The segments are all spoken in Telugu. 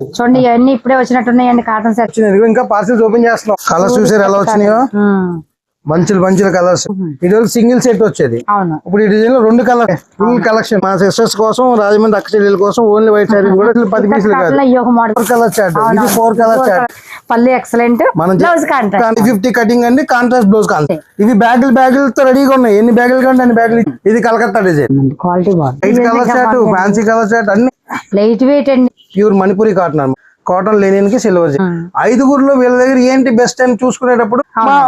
చూడండి ఇవన్నీ ఇప్పుడే వచ్చినట్టున్నాయండి కాటన్ సెట్ ఇంకా పార్సిల్స్ ఓపెన్ చేస్తున్నాం. కలర్స్ చూసారు ఎలా వచ్చినాయో? మంచులు మంచుల కలర్స్ ఇది సింగిల్ సెట్ వచ్చేది. ఇప్పుడు ఈ డిజైన్లో రెండు కలర్ ఫుల్ కలెక్షన్ మా సిస్టర్స్ కోసం రాజమండ్రి అక్క చెల్లెల కోసం ఓన్లీ వైట్ శారీ కూడా పది పీసులు ఫోర్ కలర్ చార్ట్ ఇది ఫోర్ కలర్ చార్ట్ పళ్ళు ఎక్సలెంట్ మనం ఫిఫ్టీ కటింగ్ అండి కాంట్రాస్ట్ బ్లౌజ్ కాంట్రాస్ట్ ఇవి బ్యాగులు బ్యాగులతో రెడీగా ఉన్నాయి. ఎన్ని బ్యాగులు కంటే అన్ని బ్యాగులు ఇది Calcutta design quality colour fancy colour chart అన్ని. లైట్ వెయిట్ అండి. ప్యూర్ మణిపురి కాటన్ అన్నమాట. కాటన్ లేనికి సిల్వర్ ఐదుగురులో వీళ్ళ దగ్గర ఏంటి బెస్ట్ అని చూసుకునేటప్పుడు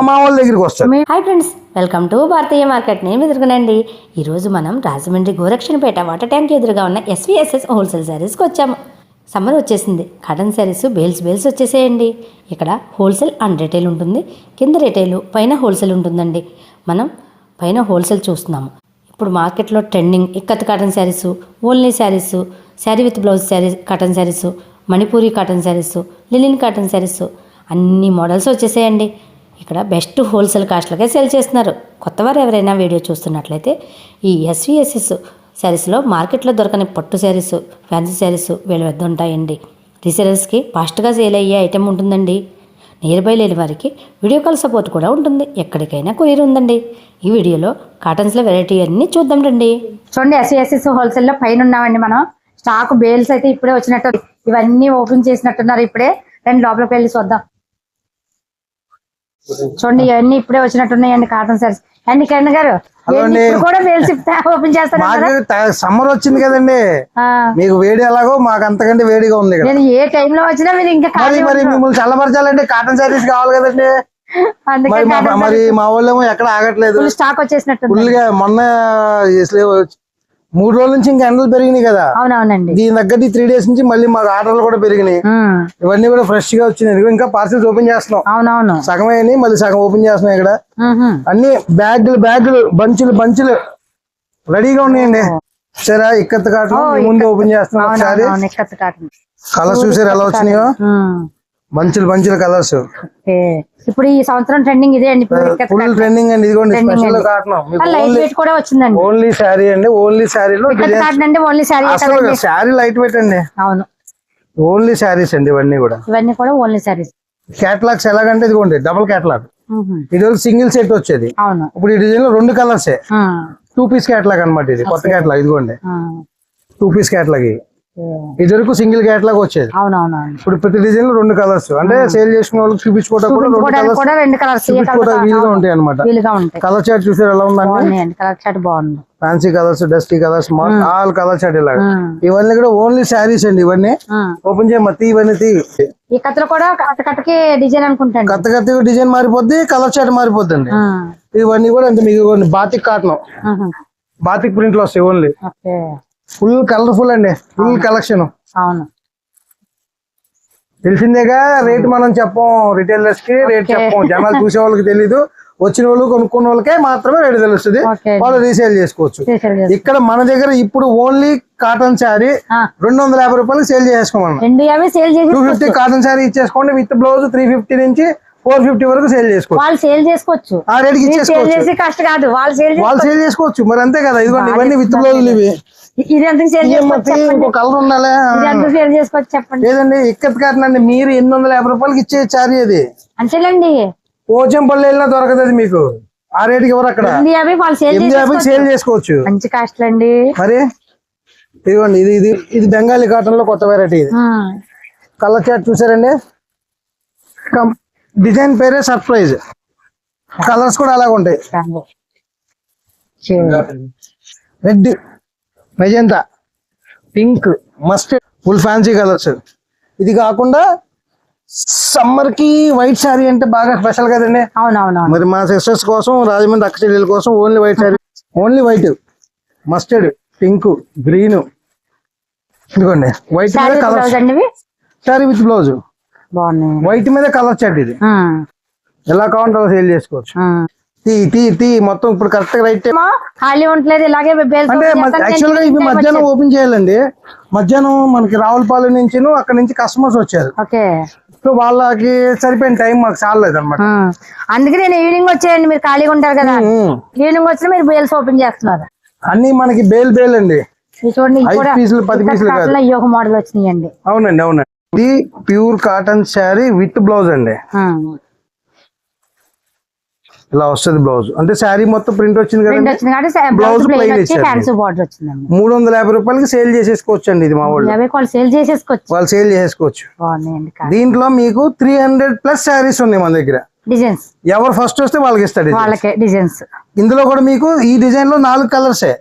మా వాళ్ళ దగ్గరికి వస్తారు. Hi friends welcome to Bharatiya market నేను ఎదురుగానండి ఈరోజు మనం రాజమండ్రి గోరక్షణపేట వాటర్ ట్యాంక్ ఎదురుగా ఉన్న ఎస్వీఎస్ఎస్ హోల్సేల్ శారీస్కి వచ్చాము. సమ్మర్ వచ్చేసింది. కాటన్ శారీస్ బేల్స్ బేల్స్ వచ్చేసేయండి. ఇక్కడ హోల్సేల్ అండ్ రిటైల్ ఉంటుంది. కింద రిటైల్ పైన హోల్సేల్ ఉంటుందండి. మనం పైన హోల్సేల్ చూస్తున్నాము. ఇప్పుడు మార్కెట్లో trending ikat cotton saris only saris sari with blouse sari cotton saris Manipuri cotton saris linen cotton saris అన్ని మోడల్స్ వచ్చేసేయండి. ఇక్కడ బెస్ట్ హోల్సేల్ కాస్ట్లకే సేల్ చేస్తున్నారు. కొత్తవారు ఎవరైనా వీడియో చూస్తున్నట్లయితే ఈ ఎస్విఎస్ఎస్ శారీస్లో మార్కెట్లో దొరకని పట్టు శారీస్ ఫ్యాన్సీ శారీస్ వీళ్ళ వద్ద ఉంటాయండి. రీసేలర్స్కి ఫాస్ట్గా సేల్ అయ్యే ఐటెం ఉంటుందండి. నియర్ బై లేని వారికి వీడియో కాల్ సపోర్ట్ కూడా ఉంటుంది. ఎక్కడికైనా కొరియర్ ఉందండి. ఈ వీడియోలో కాటన్స్లో వెరైటీ అన్నీ చూద్దాం రండి. చూడండి ఎస్విఎస్ఎస్ హోల్సేల్లో పైన ఉన్నామండి మనం. స్టాక్ బేల్స్ అయితే ఇప్పుడే వచ్చినట్టు ఇవన్నీ ఓపెన్ చేసినట్టున్నారు ఇప్పుడే. రెండు లోపలికి వెళ్ళి చూద్దాం. చూడండి ఇవన్నీ ఇప్పుడే వచ్చినట్టున్నాయండి కాటన్ సారీస్. అండి కిరణ్ గారు కూడా బేల్స్ ఓపెన్ చేస్తారు సమ్మర్ వచ్చింది కదండి. మీకు వేడి ఎలాగో మాకు అంతకంటే వేడిగా ఉంది నేను ఏ టైంలో వచ్చినా మీరు ఇంకా మరి మిమ్మల్ని చల్లబరచాలంటే కాటన్ శారీస్ కావాలి కదండి. మరి మా- మరి మా వాళ్ళేమో ఎక్కడ ఆగట్లేదు. స్టాక్ వచ్చేసినట్టు ఫుల్గా మొన్న మూడు రోజుల నుంచి ఇంకా ఎండలు పెరిగినాయి కదా. అవునవునండి. దీని తగ్గట్టు త్రీ డేస్ నుంచి మళ్ళీ మాకు ఆర్డర్లు కూడా పెరిగినాయి. ఇవన్నీ కూడా ఫ్రెష్గా వచ్చినాయి ఇంకా పార్సిల్స్ ఓపెన్ చేస్తున్నాం. అవునవును. సగం అయినాయి మళ్ళీ సగం ఓపెన్ చేస్తున్నాం ఇక్కడ. అన్ని బ్యాగులు బ్యాగులు బంచులు బంచులు రెడీగా ఉన్నాయండి. సరే ఇక్కత్ కాటన్ మీ ముందు ఓపెన్ చేస్తున్నాం ఒకసారి. కలర్స్ చూసారు ఎలా వచ్చినాయో? ఉమ్, బంచులు బంచులు కలర్స్. ఇప్పుడు ఈ సంవత్సరం ట్రెండింగ్ ఇదే అండి. ఫుల్ ట్రెండింగ్ అండి ఇదిగోండి స్పెషల్. కాటన్ లైట్ వెయిట్ కూడా వచ్చిందండి. ఓన్లీ శారీ అండి ఓన్లీ శారీలో ఇక్కత్ కాటన్ అంటే ఓన్లీ శారీ లైట్ వెయిట్ అండి. అవును. ఓన్లీ శారీస్ అండి ఇవన్నీ కూడా. ఇవన్నీ కూడా ఓన్లీ శారీస్ క్యాటలాగ్స్ ఎలాగంటే ఇదిగోండి డబుల్ క్యాటలాగ్ ఇది సింగిల్ సెట్ వచ్చేది. ఇప్పుడు ఈ డిజైన్లో రెండు కలర్సే టూ పీస్ క్యాటలాగ్ అన్నమాట ఇది కొత్త క్యాటలాగ్ ఇదిగోండి. Two piece catalogue okay. ఇది వరకు సింగిల్ క్యాటలాగ్ వచ్చేది. అవునవునవును. ఇప్పుడు ప్రతి డిజైన్లో రెండు కలర్స్. అంటే సేల్ చేసుకునే వాళ్ళకి చూపించుకోవడానికి రెండు కలర్స్ వీలుగా ఉంటాయి అనమాట కలర్ చార్ట్ చూసారు ఎలా ఉందండి? కలర్ బాగుంది. Fancy colours dusty colours all colour chart ఇలాగా. ఉమ్, ఇవన్నీ కూడా ఓన్లీ శారీస్ అండి ఇవన్నీ. ఓపెన్ చేయమ్మ తీ ఇవన్నీ తీ. ఈ కత్తులు కూడా కట్టకి డిజైన్ అనుకుంటాండి కొత్త కొత్త డిజైన్ మారిపోద్ది కలర్ చార్ట్ మారిపోద్ది ఇవన్నీ కూడా అంటే మీకు బాతిక్ కాటన్. బాతిక్ ప్రింట్లో వస్తాయి ఓన్లీ ఫుల్ కలర్ఫుల్ అండి. ఫుల్ కలెక్షన్ అవును. తెలిసిందేగా రేట్ మనం చెప్పం రిటైలర్స్కి రేట్ చెప్పం. జనాలు చూసే వాళ్ళకి తెలీదు. వచ్చిన వాళ్ళు కొనుక్కున్న వాళ్ళకే మాత్రమే రేట్ తెలుస్తుంది. వాళ్ళు రీసేల్ చేసుకోవచ్చు. ఇక్కడ మన దగ్గర ఇప్పుడు ఓన్లీ కాటన్ శారీ రెండు వందల యాభై రూపాయలకి సేల్ చేసుకోమన్నా టూ ఫిఫ్టీ కాటన్ శారీ ఇచ్చేసుకోండి. విత్ బ్లౌజ్ త్రీ ఫిఫ్టీ నుంచి ఫోర్ ఫిఫ్టీ వరకు సేల్ చేసుకోవచ్చు. వాళ్ళు సేల్ చేసుకోవచ్చు. ఆ రేట్కి ఇచ్చేసుకోవచ్చు. వాళ్ళు సేల్ వాళ్ళు సేల్ చేసుకోవచ్చు. మరి అంతే కదా. ఇదిగోండి ఇవన్నీ విత్ బ్లౌజులు ఇవి. ఇంకో కలర్ ఉండాలి. చెప్పండి. లేదండి ఇక్కత్ మీరు ఎనిమిది వందల యాభై రూపాయలకి ఇచ్చే చారీ అది. అంతేలేండి. పోచంపల్లి వెళ్ళినా దొరకదు అది మీకు. ఆ రేటుకి ఎవరు అక్కడ? సేల్ ఎనిమిది యాభై చేసుకోవచ్చు. సేల్ చేసుకోవచ్చు. మంచి కాస్ట్లు అండి. మరి? ఇదిగోండి ఇది ఇది ఇది బెంగాలీ కాటన్లో కొత్త వెరైటీ ఇది. కలర్ చార్ట్ చూసారండి? కం- డిజైన్ పేరే సర్ప్రైజ్ కలర్స్ కూడా అలాగ ఉంటాయి రాండి. Magenta. Pink mustard full fancy colours ఇది కాకుండా సమ్మర్కి వైట్ శారీ అంటే బాగా స్పెషల్ కదండి. అవునవునవును. మరి మా సిస్టర్స్ కోసం రాజమండ్రి అక్క చెల్లెల కోసం only white sari only white mustard pink green ఇదిగోండి. వైట్ మీద colour sari with blouse white మీద కలర్ చాట్ ఇది. ఎలా కావాలంటే సేల్ చేసుకోవచ్చు. టీ టీ టీ మొత్తం ఇప్పుడు కరెక్ట్ రైట్ ఏమో ఖాళీ ఉండలేదు ఇలాగే అంటే. యాక్చువల్గా ఇవి మధ్యాహ్నం. ఓపెన్ చేయాలండి. మధ్యాహ్నం మనకి రావులపాలెం నుంచి అక్కడ నుంచి కస్టమర్స్ వచ్చారు. ఓకే. సో వాళ్ళకి సరిపోయిన టైం మాకు చాలలేదు అనమాట. అందుకే నేను ఈవినింగ్ వచ్చేయండి మీరు ఖాళీగా ఉంటారు కదా. ఈవినింగ్ వచ్చినా మీరు బేల్స్ ఓపెన్ చేస్తున్నారు. అన్ని మనకి బేల్ బేల్ అండి చూడండి పీసులు పది ఇక్కడ పీసులు కాదు. కాటన్లో ఈ ఒక మోడల్ వచ్చినాయండి. అవునండి అవునండి. ఇది pure cotton sari with blouse అండి. ఇలా వస్తుంది బ్లౌజ్. అంటే శారీ మొత్తం ప్రింట్ వచ్చింది Blouse బ్లౌజ్ మూడు వందల యాభై రూపాయలకి సేల్ చేసేసుకోవచ్చు అండి ఇది మా వాళ్ళు. సేల్ చేసేసుకోవచ్చు. వాళ్ళు సేల్ చేసేసుకోవచ్చు. బాగున్నాయండి దీంట్లో మీకు త్రీ హండ్రెడ్ ప్లస్ శారీస్ ఉన్నాయి మన దగ్గర. డిజైన్స్ ఎవరు ఫస్ట్ వస్తే వాళ్ళకి ఇస్తాడు. వాళ్ళకే డిజైన్స్ ఇందులో కూడా మీకు ఈ డిజైన్లో నాలుగు కలర్సే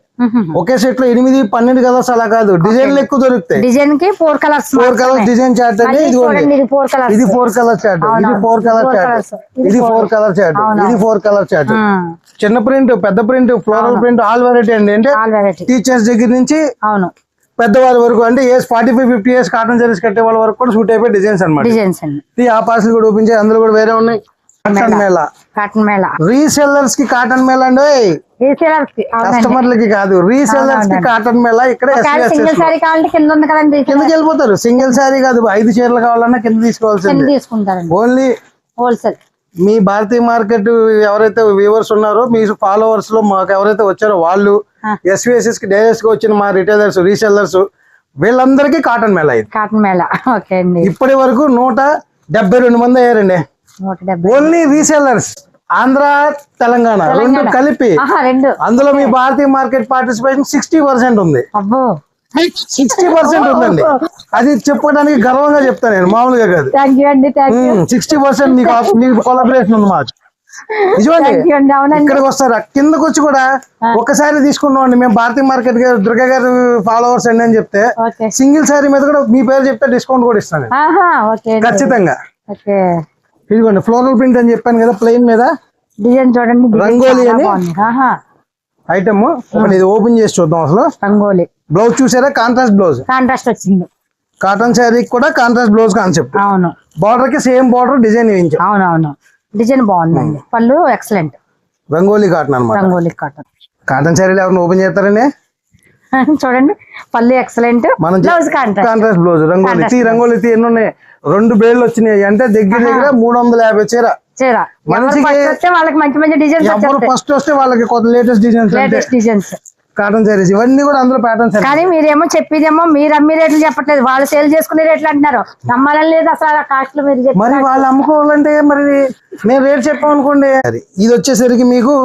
ఒకే సెట్లో ఎనిమిది పన్నెండు కలర్స్ అలా కాదు. డిజైన్లు ఎక్కువ దొరుకుతాయి. డిజైన్కి four colours four colours design chart అండి ఇది ఫోర్ కలర్స్ ఇది ఫోర్ కలర్ చార్ట్ ఇది. Four colour chart. ఇది. Four colour chart. ఇది ఫోర్ కలర్ చార్ట్ చిన్న ప్రింట్ పెద్ద print floral print all variety అండి. అంటే టీచర్స్ దగ్గర నుంచి అవును. పెద్దవాళ్ళ వరకు అంటే age forty five fifty years cotton saris కట్టే వాళ్ళ వరకు కూడా సూట్ అయిపోయి డిజైన్స్ అనమాట డిజైన్స్ అండి. ఇది ఆ పార్సల్ కూడా ఓపెన్ చేసి అందులో కూడా వేరే ఉన్నాయి. కాటన్ మేళ. కాటన్ మేళ. రీసెల్లర్స్కి కాటన్ మేళ అండి. సేలర్స్కి కస్టమర్లకి కాదు రీసెల్లర్స్కి. కాటన్ మేళ ఇక్కడ సింగిల్ సారీ కావాలంటే కింద ఉంది కదండి కిందకి వెళ్ళిపోతారు. సింగిల్ శారీ కాదు ఐదు చీరలు కావాలన్నా కింద తీసుకోవాల్సింది. తీసుకుంటారండి. ఓన్లీ హోల్సేల్ మీ భారతీయ మార్కెట్ ఎవరైతే వ్యూవర్స్ ఉన్నారో మీ ఫాలోవర్స్లో మాకు ఎవరైతే వచ్చారో వాళ్ళు. ఎస్విఎస్ఎస్కి డైరెక్ట్గా వచ్చిన మా రిటైలర్స్ రీసెల్లర్స్ వీళ్ళందరికీ కాటన్ మేళ ఇది. కాటన్ మేళ. ఓకే అండి. ఇప్పటి వరకు నూట డెబ్బై రెండు మంది అయ్యారండి. ఓన్లీ రీసెల్లర్స్ ఆంధ్ర తెలంగాణ రెండు కలిపి. అందులో మీ Bharatiya market participation sixty percent ఉంది. సిక్స్టీ పర్సెంట్ ఉందండి. అది చెప్పడానికి గర్వంగా చెప్తాను నేను మామూలుగా కాదు. సిక్స్టీ పర్సెంట్ మీకు మీకు కొలాబరేషన్ ఉంది మాకు. నిజమండి. అవునండి. ఇక్కడికి వస్తారా? కిందకి వచ్చి కూడా ఒకసారి తీసుకున్నాం అండి. మేము భారతీయ మార్కెట్ గారు దుర్గా గారు ఫాలోవర్స్ అండి అని చెప్తే సింగిల్ శారీ మీద కూడా మీ పేరు చెప్తే డిస్కౌంట్ కూడా ఇస్తాను ఖచ్చితంగా. ఇదిగోండి ఫ్లోరల్ ప్రింట్ అని చెప్పాను కదా ప్లెయిన్ మీద. డిజైన్ చూడండి రంగోలి అని? ఐటమ్ ఇది ఓపెన్ చేసి చూద్దాం అసలు. రంగోలి. బ్లౌజ్ చూసారా? కాంట్రాస్ట్ బ్లౌజ్ కాంట్రాస్ట్ వచ్చింది. కాటన్ శారీ కూడా కాంట్రాస్ట్ బ్లౌజ్ కాన్సెప్ట్ అవును. బార్డర్కి సేమ్ బార్డర్ డిజైన్ వేయించాం. అవును అవును డిజైన్ బాగుందండి పళ్ళు ఎక్సలెంట్ రంగోలీ కాటన్ అన్నమాట. రంగోలి కాటన్ కాటన్ శారీలు ఎవరిని ఓపెన్ చేస్తారండి? చూడండి. పళ్ళు excellent blouse contrast blouse rangoli rangoli ఎన్ని ఉన్నాయి? రెండు బేళ్ళు వచ్చినాయి. అంటే దగ్గర దగ్గర మూడు వందల యాభై చీర. మనిషికి- వాళ్ళకి మంచి మంచి డిజైన్స్ ఫస్ట్ వస్తే వాళ్ళకి కొత్త latest designs latest designs cotton saris ఇవన్నీ కూడా అందులో ప్యాటర్న్స్ కానీ మీరేమో చెప్పేదేమో మీరు అమ్మి రేట్లు చెప్పట్లేదు. వాళ్ళు సేల్ చేసుకునే రేట్లు అంటున్నారు. నమ్మాలని లేదు అసలు కాస్ట్ మీరు మరి వాళ్ళు అమ్ముకోవాలంటే మరి నేను రేట్ చెప్పాం అనుకోండి ఇది వచ్చేసరికి మీకు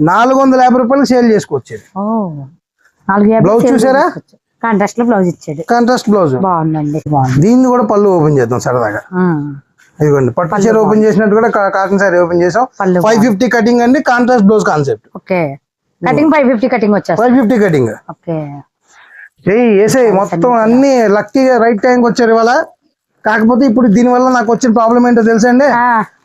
నాలుగు వందల యాభై రూపాయలకి సేల్ చేసుకోవచ్చు. Sale చూసారా? కాంట్రాస్ట్లో బ్లౌజ్ ఇచ్చాడు. కాంట్రాస్ట్ బ్లౌజ్ బాగుందండి బాగుంది. దీన్ని కూడా పళ్ళు ఓపెన్ చేద్దాం సరదాగా. ఇదిగోండి పట్టు చీర ఓపెన్ చేసినట్టు కూడా కాటన్ శారీ ఓపెన్ చేసాం. ఫైవ్ ఫిఫ్టీ కటింగ్ అండి contrast blouse concept okay. Cutting five fifty cutting వచ్చేస్తుంది. Five fifty cutting okay. మొత్తం అన్ని లక్కీగా రైట్ టైంకి వచ్చారు ఇవాళ. కాకపోతే ఇప్పుడు దీనివల్ల నాకు వచ్చిన ప్రాబ్లం ఏంటో తెలుసండి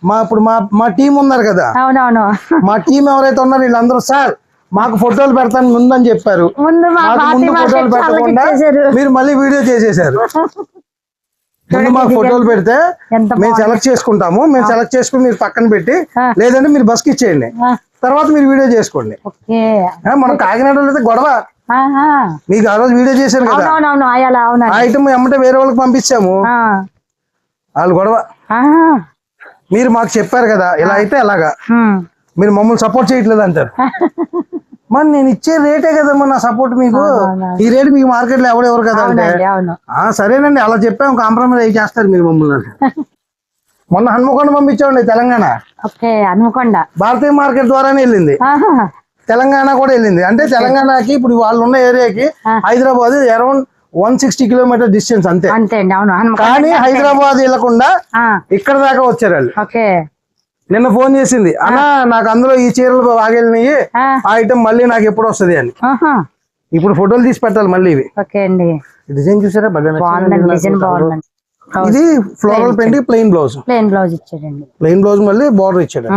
మా ఇప్పుడు మా మా టీం ఉన్నారు కదా. అవునవును. మా టీం ఎవరైతే ఉన్నారో వీళ్ళందరూ సార్ మాకు ఫోటోలు పెడతాను ముందని చెప్పారు. ముందు ఫోటోలు పెట్టకుండా మీరు మళ్ళీ వీడియో చేసేసారు ముందు మాకు ఫోటోలు పెడితే మేము సెలెక్ట్ చేసుకుంటాము. మేము సెలెక్ట్ చేసుకుని మీరు పక్కన పెట్టి. లేదంటే మీరు బస్కి ఇచ్చేయండి. తర్వాత మీరు వీడియో చేసుకోండి. మనం కాకినాడలో అయితే గొడవ. మీకు ఆ రోజు వీడియో చేశారు కదా. ఐటమ్ ఎమ్మటే వేరే వాళ్ళకి పంపించాము వాళ్ళు గొడవ. మీరు మాకు చెప్పారు కదా ఇలా అయితే అలాగా. మీరు మమ్మల్ని సపోర్ట్ చేయట్లేదు అంటారు. మరి నేను ఇచ్చే రేటే కదమ్మా నా సపోర్ట్ మీకు. ఈ రేట్ మీకు మార్కెట్లో ఎవడెవరు కదా అంటే? సరేనండి అలా చెప్పాము కాంప్రమైజ్ అయి చేస్తారు మీరు మమ్మల్ని మొన్న హన్మకొండ పంపించామండి తెలంగాణ. హనుమకొండ. భారతీయ మార్కెట్ ద్వారానే వెళ్ళింది. తెలంగాణ కూడా వెళ్ళింది. అంటే తెలంగాణకి ఇప్పుడు వాళ్ళు ఉన్న ఏరియాకి. Hyderabad around one sixty kilometre distance అంతే. కానీ హైదరాబాద్ వెళ్ళకుండా ఇక్కడ దాకా వచ్చారు వాళ్ళు. నిన్న ఫోన్ చేసింది అన్న నాకు అందులో ఈ చీరలు బాగెళ్ళినాయి ఆ, ఐటమ్ మళ్ళీ నాకు ఎప్పుడు వస్తది అని. ఇప్పుడు ఫోటోలు తీసి పెట్టాలి మళ్ళీ ఇవి. డిజైన్ చూసారా? ఇది floral print plain blouse plain blouse ఇచ్చాడండి. ప్లెయిన్ బ్లౌజ్ మళ్ళీ బార్డర్ ఇచ్చాడు.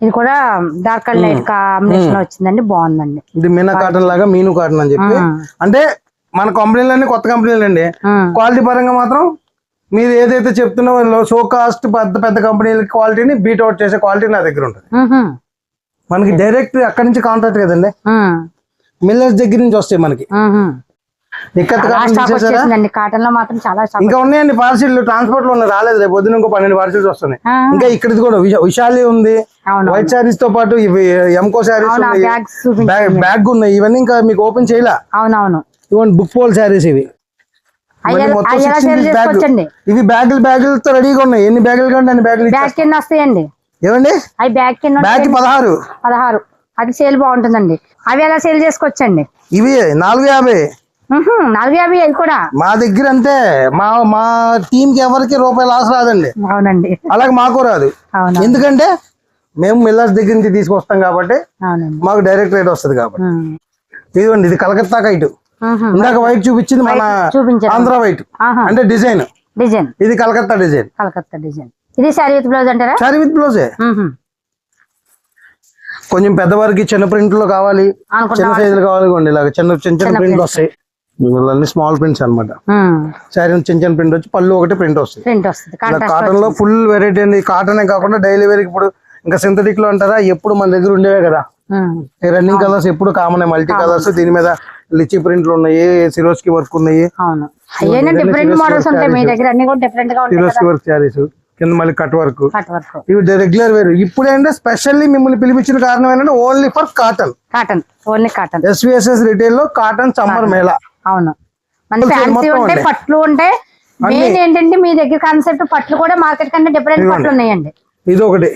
ఇది కూడా డార్క్ అండ్ లైట్ కాంబినేషన్లో వచ్చిందండి బాగుందండి. ఇది మీనా కాటన్ లాగా మీను కాటన్ అని చెప్పి. అంటే మన కంపెనీలన్నీ కొత్త కంపెనీలు అండి. క్వాలిటీ పరంగా మాత్రం మీరు ఏదైతే చెప్తున్నారో సో కాస్ట్ పెద్ద పెద్ద కంపెనీల క్వాలిటీని బీట్ అవుట్ చేసే క్వాలిటీ నా దగ్గర ఉంటుంది. మనకి డైరెక్ట్ అక్కడి నుంచి కాంట్రాక్ట్ కదండి. మిల్లర్స్ దగ్గర నుంచి వస్తాయి మనకి. కాటన్లో మాత్రం చాలా ఇంకా ఉన్నాయండి పార్సిల్ ట్రాన్స్పోర్ట్లో ఉన్నాయి. రాలేదు. రేపు పొద్దున ఇంకో పన్నెండు పార్సిల్స్ వస్తున్నాయి. ఇంకా ఇక్కడిది కూడా విశా- విశాలి ఉంది. వైట్ శారీస్తో పాటు ఇవి ఎంకో శారీస్ బ్యాగ్ ఉన్నాయి. ఇవన్నీ ఇంకా మీకు ఓపెన్ చేయలే? అవునవును. ఇవన్నీ బుక్ పోల్ శారీస్ ఇవి. ఇవి బ్యాగులు బ్యాగులతో రెడీగా ఉన్నాయి. ఎన్ని బ్యాగులు కంటే అన్ని బ్యాగులు బ్యాగ్. కింద వస్తాయండి. ఏమండి అవి బ్యాగ్ కింద బ్యాగ్. పదహారు. పదహారు. అది సేల్ బాగుంటుందండి. అవి ఎలా సేల్ చేసుకోవచ్చండి ఇవి నాలుగు యాభై. నాలుగు యాభై అవి కూడా. మా దగ్గర అంతే. మా మా టీం కి ఎవరికి రూపాయి లాస్ రాదండి. అవునండి. అలాగే మాకు రాదు. ఎందుకంటే మేము మిల్లర్స్ దగ్గర నుంచి తీసుకొస్తాం కాబట్టి మాకు డైరెక్ట్ రేట్ వస్తుంది కాబట్టి. ఇదిగోండి ఇది కలకత్తా కైట్. ఇందాక వైట్ చూపించింది మన. ఆంధ్ర వైట్. అంటే డిజైన్. డిజైన్. ఇది కలకత్తా డిజైన్. కలకత్తా డిజైన్. ఇది శారీ విత్ బ్లౌజ్ అంటారా? సారీ విత్ బ్లౌజే. కొంచెం పెద్దవారికి చిన్న ప్రింట్లో కావాలి చిన్న సైజులు కావాలి ఇలాగ చిన్న చిన్న చిన్న ప్రింట్లు వస్తాయి. ఇవన్నీ స్మాల్ ప్రింట్స్ అన్నమాట. ఉమ్. సారీ చిన్న చిన్న ప్రింట్ వచ్చి పళ్ళు ఒకటి ప్రింట్ వస్తుంది. కాటన్లో ఫుల్ వెరైటీ అండి. కాటనే కాకుండా డైలీ వేర్ ఇప్పుడు ఇంకా సింథటిక్లో అంటారా? ఎప్పుడు మన దగ్గర ఉండేవే కదా. రన్నింగ్ కలర్స్ ఎప్పుడు కామన్ మల్టీ కలర్స్ దీని మీద లిచి ప్రింట్లు ఉన్నాయి సిరోస్కి వర్క్ ఉన్నాయి. డిఫరెంట్ మోడల్స్ ఉంటాయి మీ దగ్గర. అన్ని కూడా డిఫరెంట్గా ఉంటాయి సిరోస్కి వర్క్ శారీస్ కింద మళ్ళీ కట్ వర్క్ ఇవి రెగ్యులర్ వేర్. ఇప్పుడు ఏంటంటే స్పెషల్లీ మిమ్మల్ని పిలిపించిన కారణం ఏంటంటే only for cotton cotton only cotton SVSS రిటైల్లో కాటన్ సమ్మర్ మేళ అవును. పట్లు ఉంటాయి మెయిన్ ఏంటంటే మీ దగ్గర కాన్సెప్ట్ పట్లు కూడా మార్కెట్ కంటే డిఫరెంట్ పట్లు ఉన్నాయండి. ఇది ఒకటి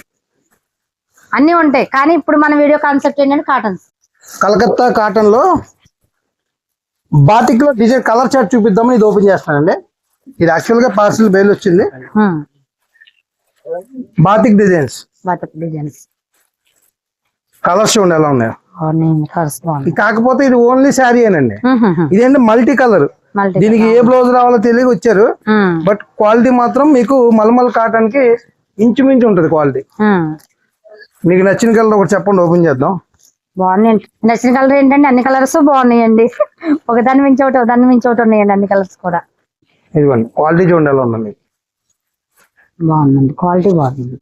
అన్ని ఉంటాయి. కానీ ఇప్పుడు మన వీడియో కాన్సెప్ట్ ఏంటంటే కాటన్స్ కలకత్తా కాటన్లో బాటిక్లో డిజైన్ కలర్ చార్ట్ చూపిద్దామని ఇది ఓపెన్ చేస్తానండి. ఇది యాక్చువల్గా పార్సల్ బెయిల్ వచ్చింది. Batik designs. Batik designs. Colours చూడండి ఎలా ఉన్నాయి. కాకపోతే ఇది ఓన్లీ శారీ అనండి ఇదేంటి మల్టీ కలర్ దీనికి ఏ బ్లౌజ్ రావాలో తెలియక వచ్చారు. బట్ క్వాలిటీ మాత్రం మీకు మల్మల్ కాటన్కి ఇంచుమించు ఉంటుంది క్వాలిటీ మీకు నచ్చిన కలర్ ఒకటి చెప్పండి ఓపెన్ చేద్దాం. బాగున్నాయండి. నచ్చిన కలర్ ఏంటంటే అన్ని కలర్స్ బాగున్నాయండి. ఒకదాని మించి ఒకటి ఒకదాని మించి ఒకటి ఉన్నాయండి అన్ని కలర్స్ కూడా. ఇదిగోండి క్వాలిటీ చూడండి ఎలా ఉంది మీకు బాగుందండి. క్వాలిటీ బాగుంది.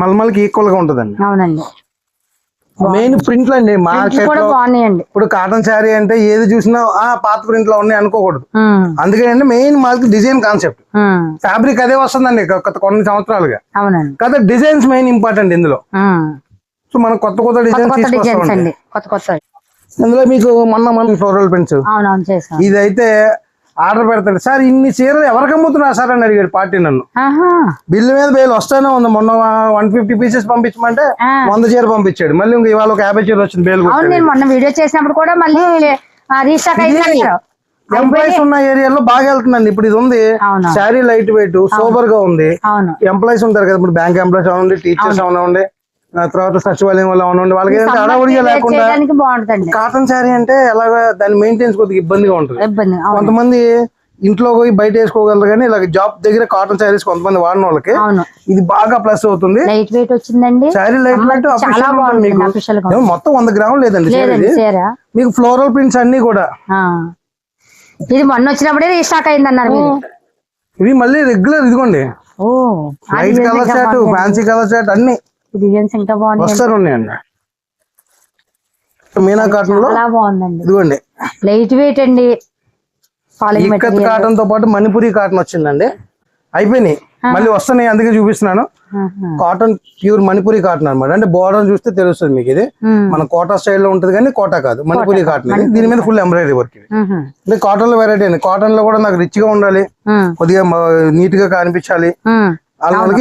మల్మల్కి ఈక్వల్గా ఉంటుందండి. అవునండి. మెయిన్ ప్రింట్లు అండి మార్కెట్ బాగున్నాయండి. ఇప్పుడు కాటన్ శారీ అంటే ఏది చూసినా ఆ పాత ప్రింట్లో ఉన్నాయి అనుకోకూడదు. అందుకని మెయిన్ మాకు డిజైన్ కాన్సెప్ట్. ఫ్యాబ్రిక్ అదే వస్తుందండి కొన్ని సంవత్సరాలుగా. అవునండి. కాకపోతే డిజైన్స్ మెయిన్ ఇంపార్టెంట్ ఇందులో. సో మనం కొత్త కొత్త డిజైన్స్ అండి. కొత్త కొత్త. ఇందులో మీకు మొన్న మన ఫ్లోరల్ ప్రింట్స్ ఇదైతే ఆర్డర్ పెడతాడు. సార్ ఇన్ని చీరలు ఎవరికి అమ్ముతున్నారు సార్ అని అడిగాడు పార్టీ నన్ను. బిల్లు మీద బేలు వస్తానే ఉంది. మొన్న వన్ ఫిఫ్టీ పీసెస్ పంపించమంటే. వంద చీర పంపించాడు. మళ్ళీ ఇంక ఇవాళ ఒక యాభై చీర వచ్చింది బేలు మొన్న వీడియో చేసినప్పుడు కూడా మళ్ళీ రీస్టాక్ ఎంప్లాయీస్ ఉన్న ఏరియాలో బాగా వెళ్తుందండి ఇప్పుడు ఇది ఉంది. శారీ లైట్ వెయిట్ సూపర్గా ఉంది. ఎంప్లాయీస్ ఉంటారు కదా ఇప్పుడు బ్యాంక్ ఎంప్లాయీస్ అవునండి టీచర్స్ అవునండి. తర్వాత సచివాలయం వాళ్ళు అవునండి వాళ్ళకి అడవుడిగా లేకుండా కాటన్ శారీ అంటే ఎలాగా దాని మెయింటెన్స్ కొద్దిగా ఇబ్బందిగా ఉంటుంది. కొంతమంది ఇంట్లో పోయి బయట వేసుకోగలరు కానీ ఇలా జాబ్ దగ్గర కాటన్ శారీస్ కొంతమంది వాడిన వాళ్ళకి ఇది బాగా ప్లస్ అవుతుంది. లైట్ వెయిట్ వచ్చిందండి. శారీ లైట్ వెయిట్ మొత్తం వంద గ్రాములు లేదండి ఇది. మీకు ఫ్లోరల్ ప్రింట్స్ అన్ని కూడా. ఇది మొన్న వచ్చినప్పుడే రీస్టాక్ అయింది అన్నారు మీరు. ఇవి మళ్ళీ రెగ్యులర్ ఇదిగోండి. Light colour shirt fancy colour shirt అన్ని. డిజైన్స్ ఇంకా బాగున్నాయి. వస్తారు ఉన్నాయండి. మీనా కాటన్లో బాగుందండి. ఇదిగోండి. లైట్ వెయిట్ అండి. ఇక్కత్ కాటన్తో పాటు మణిపురి కాటన్ వచ్చిందండి. అయిపోయినాయి. మళ్ళీ వస్తున్నాయి అందుకే చూపిస్తున్నాను. కాటన్ ప్యూర్ మణిపురి కాటన్ అన్నమాట. అంటే బోర్డర్ చూస్తే తెలుస్తుంది మీకు ఇది. మన కోటా స్టైల్లో ఉంటుంది కానీ కోటా కాదు. మణిపురి కాటన్ ఇది. దీని మీద ఫుల్ ఎంబ్రాయిడరీ వర్క్ ఇది. అంటే కాటన్లో వెరైటీ అండి. కాటన్లో కూడా నాకు రిచ్గా ఉండాలి. కొద్దిగా నీట్గా కనిపించాలి.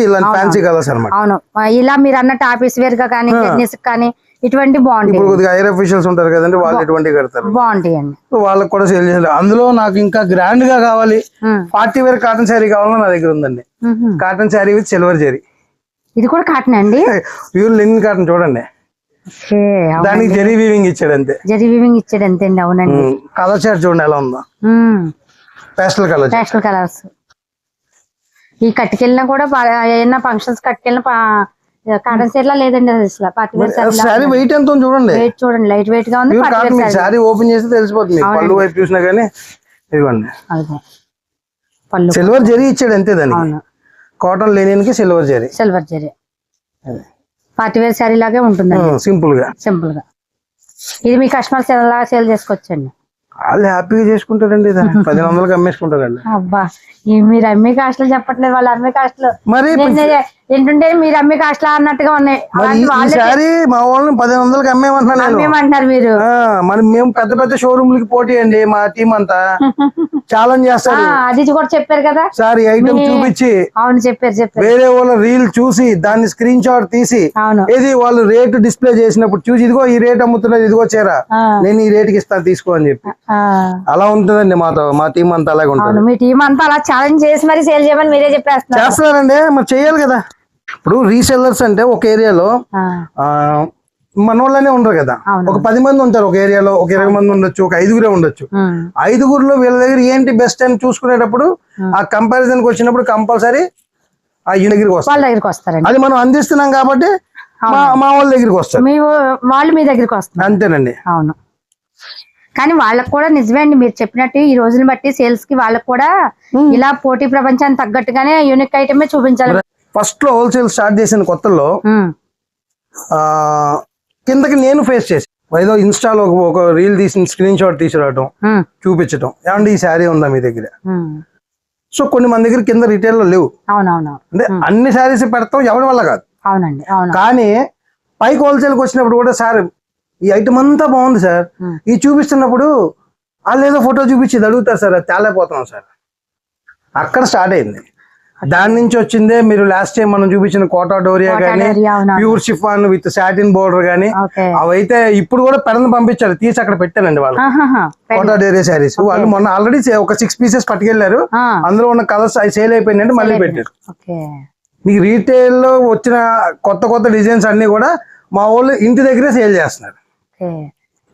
ఇలాంటి ఫ్యాన్సీ కలర్స్ అన్నమాట. అవును. ఇలా మీరు అన్నట్టు ఆఫీస్ వేర్గా కానీ బిజినెస్ కానీ ఇటువంటి బాగుంటాయి. ఇప్పుడు కొద్దిగా ఐర్ అఫీషియల్స్ ఉంటారు కదండి వాళ్ళు ఎటువంటి కడతారు. బాగుంటాయండి. వాళ్ళకి కూడా సేల్ చేయాలి అందులో నాకు ఇంకా గ్రాండ్గా కావాలి. పార్టీ వేర్ కాటన్ శారీ కావాలని నా దగ్గర ఉందండి. Cotton sari with silver zari ఇది కూడా కాటన్ అండి? ప్యూర్ లినిన్ కాటన్ చూడండి. దానికి జరీ వీవింగ్ ఇచ్చాడు అంతే. జరీ వివింగ్ ఇచ్చాడు అంతేండి అవునండి. కలర్ చార్ట్ చూడండి ఎలా ఉందో. పేస్టల్ కలర్ నేషనల్ కలర్స్ ఈ కట్టుకెళ్ళినా కూడా ఏదైనా ఫంక్షన్స్ కట్టుకెళ్ళిన కాటన్ సీట్ లా లేదండి అది అసలు. పార్టీ వేర్ శారీ వెయిట్ ఎంత చూడండి. వెయిట్ చూడండి లైట్ వెయిట్గా ఉంది శారీ ఓపెన్ చేస్తే తెలిసిపోతుంది. పళ్ళు వైపు చూసినా కానీ ఇదిగోండి. పళ్ళు సిల్వర్ జరీ ఇచ్చాడు అంతే దానికి. అవును. Cotton లెనిన్కి silver zari silver zari party wear sari లాగే ఉంటుందండి. సింపుల్గా సింపుల్గా. ఇది మీ కస్టమర్స్ ఎలా సేల్ చేసుకోవచ్చండి? వాళ్ళు హ్యాపీగా చేసుకుంటారండి పదిహేను వందలకి అమ్మేసుకుంటారండి. అబ్బా మీరు అమ్మే కాస్ట్లు చెప్పట్లేదు వాళ్ళు అమ్మే కాస్ట్లు. మరి ఏంటంటే మీరు అమ్మి కాస్ట్లా అన్నట్టుగా ఉన్నాయి. మా వాళ్ళని పదిహేను వందలకి అమ్మేమంటున్నాను మీరు. మరి మేము పెద్ద పెద్ద షోరూమ్లకి పోటీ అండి మా టీం అంతా. ఛాలెంజ్ చేస్తారు. అది కూడా చెప్పారు కదా. సార్ ఐటమ్ చూపించి. అవును చెప్పారు చెప్పారు. వేరే వాళ్ళ రీల్ చూసి దాన్ని స్క్రీన్ షాట్ తీసి ఏది వాళ్ళు రేట్ డిస్ప్లే చేసినప్పుడు చూసి ఇదిగో ఈ రేట్ అమ్ముతున్నది ఇదిగో చీర. నేను ఈ రేట్కి ఇస్తాను తీసుకో అని చెప్పి. అలా ఉంటుందండి మాతో మా టీం అంతా అలాగే ఉంటుంది. మీ టీం అంతా అలా ఛాలెంజ్ చేసి మరి సేల్ చేయమని మీరే చెప్పేస్తున్నారు. చేస్తున్నారండి మరి చేయాలి కదా. ఇప్పుడు రీసెల్లర్స్ అంటే ఒక ఏరియాలో మన వాళ్ళనే ఉండరు కదా. ఒక పది మంది ఉంటారు ఒక ఏరియాలో ఒక ఇరవై మంది ఉండొచ్చు ఒక ఐదుగురే ఉండొచ్చు. ఐదుగురులో వీళ్ళ దగ్గర ఏంటి బెస్ట్ అని చూసుకునేటప్పుడు ఆ కంపారిజన్కి వచ్చినప్పుడు కంపల్సరీ ఆ ఈ దగ్గరికి వస్తారు. వాళ్ళ దగ్గరికి వస్తారండి. అది మనం అందిస్తున్నాం కాబట్టి మా వాళ్ళ దగ్గరికి వస్తారు. వాళ్ళు మీ దగ్గరికి వస్తున్నారు. అంతేనండి. అవును. కానీ వాళ్ళకు కూడా నిజమే అండి మీరు చెప్పినట్టు ఈ రోజుని బట్టి సేల్స్కి వాళ్ళకు కూడా ఇలా పోటీ ప్రపంచానికి తగ్గట్టుగానే యూనిక్ ఐటమే చూపించాలి. ఫస్ట్లో హోల్సేల్ స్టార్ట్ చేసిన కొత్తలో కిందకి నేను ఫేస్ చేసి ఏదో ఇన్స్టాలో ఒక- ఒక రీల్ తీసి స్క్రీన్ షాట్ తీసుకురావటం ఉమ్, చూపించటం. ఏమంటే ఈ శారీ ఉందా మీ దగ్గర. సో కొన్ని మన దగ్గర కింద retail లో లేవు అంటే అన్ని శారీస్ పెడతాం ఎవరి వల్ల కాదు. అవునండి అవును. కానీ పైకి హోల్సేల్కి వచ్చినప్పుడు కూడా సార్ ఈ ఐటమ్ అంతా బాగుంది సార్. ఇది చూపిస్తున్నప్పుడు వాళ్ళు ఏదో ఫోటో చూపించి అడుగుతారు సార్ తేలేకపోతున్నాం సార్. అక్కడ స్టార్ట్ అయింది. దాని నుంచి వచ్చిందే మీరు లాస్ట్ టైం మనం చూపించిన కోటా డోరియా కానీ. Pure chiffon with satin border okay. అవైతే ఇప్పుడు కూడా పెడని పంపించారు తీసి అక్కడ పెట్టానండి వాళ్ళు. కోటా డోరియా శారీస్ వాళ్ళు మొన్న ఆల్రెడీ ఒక సిక్స్ పీసెస్ పట్టుకెళ్ళారు అందులో ఉన్న కలర్స్ అవి సేల్ అయిపోయినాయంటే మళ్ళీ పెట్టారు. మీకు రీటైల్లో వచ్చిన కొత్త కొత్త డిజైన్స్ అన్ని కూడా మా వాళ్ళు ఇంటి దగ్గరే సేల్ చేస్తున్నారు.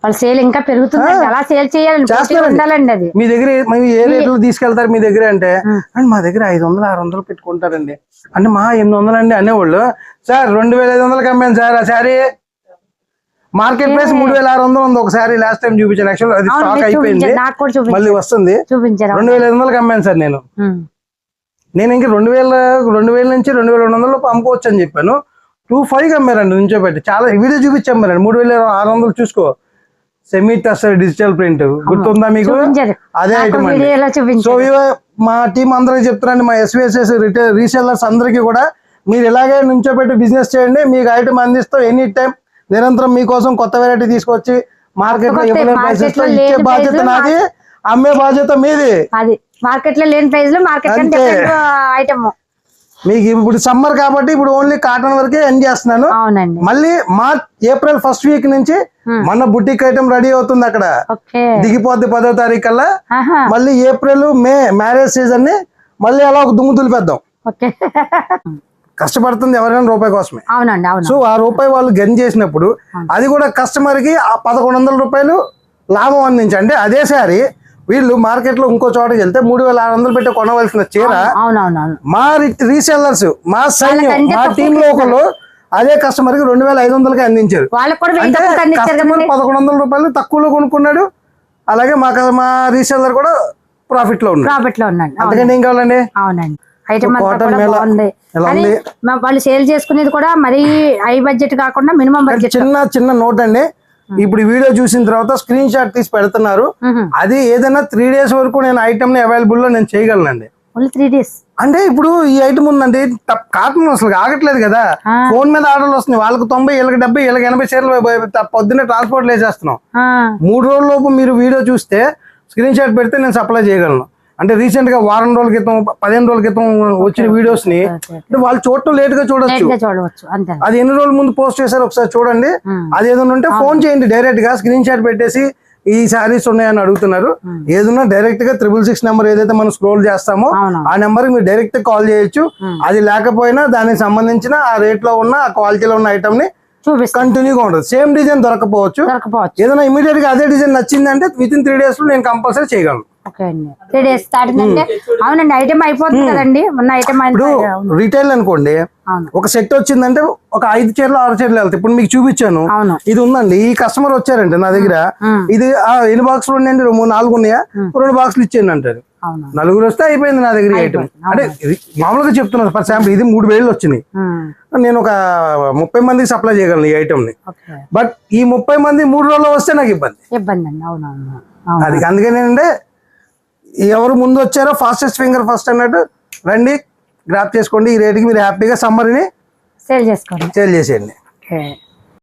వాళ్ళ సేల్ ఇంకా పెరుగుతుందండి. అలా సేల్ చేయాలండి. ఉండాలండి అది. మీ దగ్గర ఏ- మరి రేట్లో తీసుకెళ్తారు మీ దగ్గర అంటే? అండ్ మా దగ్గర ఐదు వందలు ఆరు వందలు పెట్టుకుంటారండి. అంటే మా ఎనిమిది వందలు అండి అనేవాళ్ళు. సార్ రెండు వేల ఐదు వందలకి అమ్మాను సార్ ఆ శారీ. మార్కెట్ ప్రైస్ మూడు వేల ఆరు వందలు ఉంది. ఒక శారీ లాస్ట్ టైం చూపించాను. యాక్చువల్ అది స్టాక్ మీరు అయిపోయింది. మళ్ళీ వస్తుంది. చూపించారు? రెండు వేల ఐదు వందలకి అమ్మాను సార్ నేను. నేను ఇంక రెండు వేల రెండు వేల నుంచి రెండు వేల రెండు వందలు అమ్ముకోవచ్చు అని చెప్పాను. టూ ఫైవ్ అమ్మారండి నుంచో పెట్టి చాలా వీడియో చూపించి అమ్మారండి మూడు వేల ఆరు వందలు చూసుకో. సెమీ టచ్ డిజిటల్ ప్రింట్ గుర్తుందా మీకు? అదే ఐటమ్ అండి. సో మా టీం అందరికి చెప్తున్నాను మా ఎస్విఎస్ఎస్ రిటైల్ రీసెల్లర్స్ అందరికీ కూడా. మీరు ఇలాగే నుంచోబెట్టి బిజినెస్ చేయండి. మీకు ఐటమ్ అందిస్తాం ఎనీ టైం నిరంతరం మీకోసం కొత్త వెరైటీ తీసుకొచ్చి మార్కెట్లో prices లో ఇచ్చే బాధ్యత నాది. అమ్మే బాధ్యత మీది. మార్కెట్లో లేని ప్రైస్లో మార్కెట్. ఐటమ్ మీకు ఇప్పుడు సమ్మర్ కాబట్టి ఇప్పుడు ఓన్లీ కాటన్ వరకే ఎండ్ చేస్తున్నాను. మళ్ళీ మార్చ్ ఏప్రిల్ ఫస్ట్ వీక్ నుంచి మన బుటిక్ ఐటమ్ రెడీ అవుతుంది అక్కడ. దిగిపోద్ది పదో తారీఖు కల్లా మళ్ళీ ఏప్రిల్ మే మ్యారేజ్ సీజన్ని మళ్ళీ అలా ఒక దుమ్ము దులిపేద్దాం. ఓకే. కష్టపడుతుంది ఎవరైనా రూపాయి కోసమే. సో ఆ రూపాయి వాళ్ళు గన్ చేసినప్పుడు అది కూడా కస్టమర్కి ఆ పదకొండు వందల రూపాయలు లాభం అందించి అంటే అదే సారి వీళ్ళు మార్కెట్లో ఇంకో చోటకి వెళ్తే మూడు వేల ఆరు వందలు పెట్టి కొనవలసిన చీర మా రీసెల్లర్స్ మా సైన్యం మా టీమ్లో ఒకళ్ళు అదే కస్టమర్కి రెండు వేల ఐదు వందలకి అందించారు. కస్టమర్ పదకొండు వందల రూపాయలు తక్కువలో కొనుక్కున్నాడు. అలాగే మా మా రీసెల్లర్ కూడా ప్రాఫిట్లో ఉన్నాడు. ప్రాఫిట్లో ఉన్నాడు. అందుకని ఏం కావాలండి? అవునండి. వాళ్ళు సేల్ చేసుకునేది కూడా మరీ హై బడ్జెట్ కాకుండా మినిమం బడ్జెట్ చిన్న చిన్న నోట్ అండి. ఇప్పుడు వీడియో చూసిన తర్వాత స్క్రీన్ షాట్ తీసి పెడుతున్నారు. అది ఏదైనా త్రీ డేస్ వరకు నేను ఐటమ్ని అవైలబుల్లో నేను చేయగలనండి. త్రీ డేస్ అంటే ఇప్పుడు ఈ ఐటమ్ ఉందండి కాటన్ అసలు ఆగట్లేదు కదా. ఫోన్ మీద ఆర్డర్లు వస్తున్నాయి. వాళ్ళకి తొంభై వీళ్ళకి డెబ్బై వీళ్ళకి ఎనభై చీరలు పొద్దున్నే ట్రాన్స్పోర్ట్ వేసేస్తున్నాం మూడు రోజుల లోపు మీరు వీడియో చూస్తే స్క్రీన్ షాట్ పెడితే నేను సప్లై చేయగలను. అంటే రీసెంట్గా వారం రోజుల క్రితం పదిహేను రోజుల క్రితం వచ్చిన వీడియోస్ని. అంటే వాళ్ళు చూడటం లేట్గా చూడొచ్చు. అది ఎన్ని రోజుల ముందు పోస్ట్ చేశారో ఒకసారి చూడండి. అది ఏదైనా ఉంటే ఫోన్ చేయండి డైరెక్ట్గా స్క్రీన్ షాట్ పెట్టేసి ఈ శారీస్ ఉన్నాయని అడుగుతున్నారు. ఏదన్నా డైరెక్ట్గా త్రిబుల్ సిక్స్ నెంబర్ ఏదైతే మనం స్క్రోల్ చేస్తామో. ఆ నెంబర్ మీరు డైరెక్ట్ కాల్ చేయొచ్చు. అది లేకపోయినా దానికి సంబంధించిన ఆ రేట్లో ఉన్న ఆ క్వాలిటీలో ఉన్న ఐటమ్ని కంటిన్యూగా ఉంటుంది సేమ్ డిజైన్ దొరకపోవచ్చు. ఏదైనా ఇమీడియట్గా అదే డిజైన్ నచ్చిందంటే విత్ ఇన్ త్రీ డేస్లో నేను కంపల్సరీ చేయగలను. త్రీ డేస్ స్టార్టింగ్ అవునండి ఐటమ్ అయిపోతుంది కదండి. ఉన్న ఐటమ్ ఇప్పుడు రిటైల్ అనుకోండి ఒక సెట్ వచ్చిందంటే ఒక ఐదు చీరలు ఆరు చీరలు వెళ్తాయి. ఇప్పుడు మీకు చూపించాను. ఇది ఉందండి. ఈ కస్టమర్ వచ్చారండి నా దగ్గర. ఉమ్. ఇది ఎన్ని బాక్సులు ఉన్నాయండి? మూడు నాలుగు ఉన్నాయా? రెండు బాక్సులు ఇచ్చేయండి అంటారు. నలుగురు వస్తే అయిపోయింది నా దగ్గర ఐటమ్ అంటే ఇది మామూలుగా చెప్తున్నాను ఫర్ ఎగ్జాంపుల్ ఇది మూడు వేలు వచ్చినాయి. నేను ఒక ముప్పై మందికి సప్లై చేయగలను ఈ ఐటమ్ని. బట్ ఈ ముప్పై మంది మూడు రోజుల్లో వస్తే నాకు ఇబ్బంది. ఇబ్బంది అండి అవునవును. అవును. అది అందుకని ఎవరు ముందు వచ్చారో ఫాస్టెస్ట్ ఫింగర్ ఫస్ట్ అన్నట్టు రండి గ్రాప్ చేసుకోండి. ఈ రేటుకి మీరు హ్యాపీగా సమ్మర్ని సేల్ చేసుకోండి. సేల్ చేసేయండి.